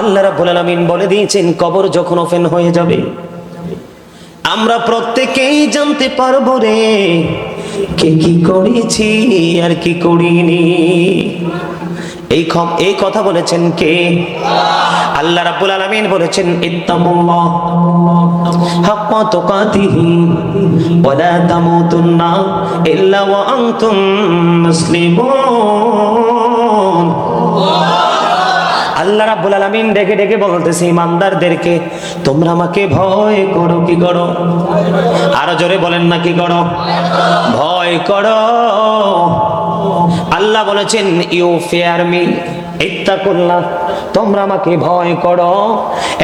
আল্লাহ রাব্বুল আলামিন বলে দিয়েছেন, কবর যখন ওপেন হয়ে যাবে, আমরা প্রত্যেকেই জানতে পারব রে, কে কি করেছি আর কি করিনি। এই এই কথা বলেছেন কে? আল্লাহ রাব্বুল আলামিন বলেছেন, ইত্তাকুল্লাহ, হাক্কা তুকাতিহি ওয়া লা তামুতুন্না ইল্লা ওয়া আনতুম মুসলিমুন। আল্লাহ রাব্বুল আলামিন ডেকে ডেকে বলতেছে, ইমানদারদেরকে তোমরা আমাকে ভয় করো, কি করো? আরও জোরে বলেন না, কি করো? ভয় করো। আল্লাহ বলেছেন ইউ ফেয়ার মি ইত্তাকুল্লাহ তোমরা আমাকে ভয় করো।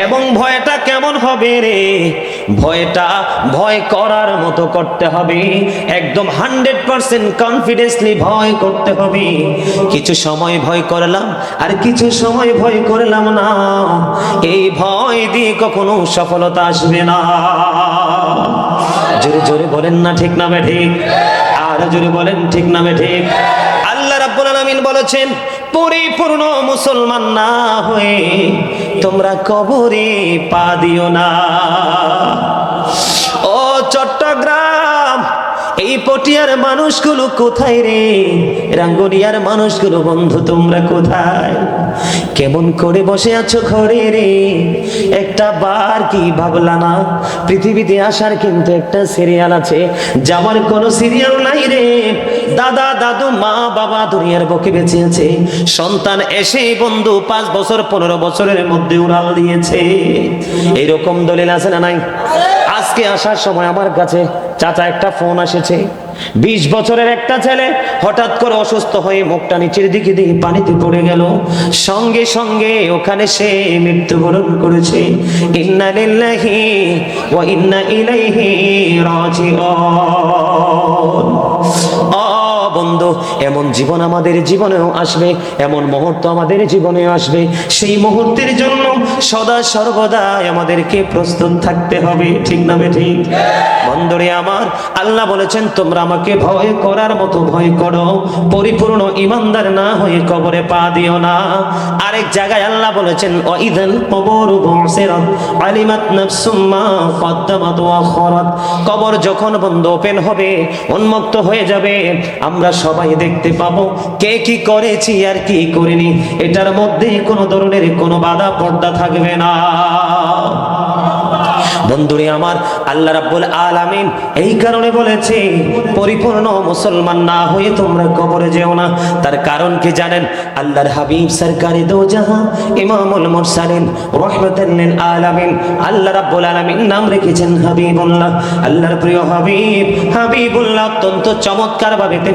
এবং ভয়টা কেমন হবে রে? ভয়টা ভয় করার মতো করতে হবে। একদম হান্ড্রেড পার্সেন্ট কনফিডেন্সলি ভয় করতে হবে। কিছু সময় ভয় করলাম, আর কিছু সময় ভয় করলাম না। এই ভয় দিয়ে কখনো সফলতা আসবে না। জোরে জোরে বলেন না ঠিক না বে ঠিক আর জোরে বলেন ঠিক না বে ঠিক আল্লাহ রাব্বুল আলামিন বলেছেন পরিপূর্ণ মুসলমান না হয়ে তোমরা কবরে পা দিও না। ও চট্টগ্রাম, এই পটিয়ার মানুষগুলো কোথায় রে? রাঙ্গুনিয়ার মানুষগুলো, বন্ধু, তোমরা কোথায়? কেমন করে বসে আছো ঘরে রে? একটা বার কি ভাবলা না? পৃথিবীতে আসার কিন্তু একটা সিরিয়াল আছে, যাওয়ার কোনো সিরিয়াল নাই রে। দাদা, দাদু, মা, বাবা দুনিয়ার বুকে বেঁচেছে। সন্তান এসে বন্ধু পাঁচ বছর, পনেরো বছরের মধ্যে উড়াল দিয়েছে। এরকম দলিল আছে না নাই? আজকে আসার সময় আমার কাছে চাচা একটা ফোন এসেছে। বিশ বছরের একটা ছেলে হঠাৎ করে অসুস্থ হয়ে মুখটা নিচের দিকে দিয়ে পানিতে পড়ে গেল। সঙ্গে সঙ্গে ওখানে সে মৃত্যুবরণ করেছে। ইন্না ইন্না ইলাইহি রাজিউন। বন্ধু। এমন জীবন আমাদের জীবনেও আসবে, এমন মুহূর্ত আমাদের জীবনেও আসবে। সেই মুহূর্তের জন্য সদা সর্বদা আমাদেরকে প্রস্তুত থাকতে হবে, ঠিক না ঠিক? বন্ধুরে আমার, আল্লাহ বলেছেন, তোমরা আমাকে ভয় করার মতো ভয় করো, পরিপূর্ণ ইমানদার না হয়ে কবরে পা দিও না। আরেক জায়গায় আল্লাহ বলেছেন, ওয়াইদাল কবর বুসিরাত, আলিমাত নাফসুম মা কদ্দামাত ওয়া আখরাত কবর যখন বন্ধ, ওপেন হবে, উন্মুক্ত হয়ে যাবে। আমরা সবাই দেখতে পাবো কে কি করেছি আর কি করিনি। এটার মধ্যে কোনো ধরনের কোনো বাধা পর্দা থাকবে না। বন্ধুরে আমার, আল্লাহ রাব্বুল আলামিন এই কারণে বলেছে, পরিপূর্ণ মুসলমান না হয়ে তোমরা কবরে যেও না। তার কারণ কি জানেন? আল্লাহর হাবিব সরকারি দো জাহান, ইমামুল মুরসালিন লিল আলামিন, আল্লাহ রাব্বুল আলামিন নাম রেখেছেন হাবিবুল্লাহ। আল্লাহর প্রিয় হাবিব, হাবিবুল্লাহ অত্যন্ত চমৎকার ভাবে তিনি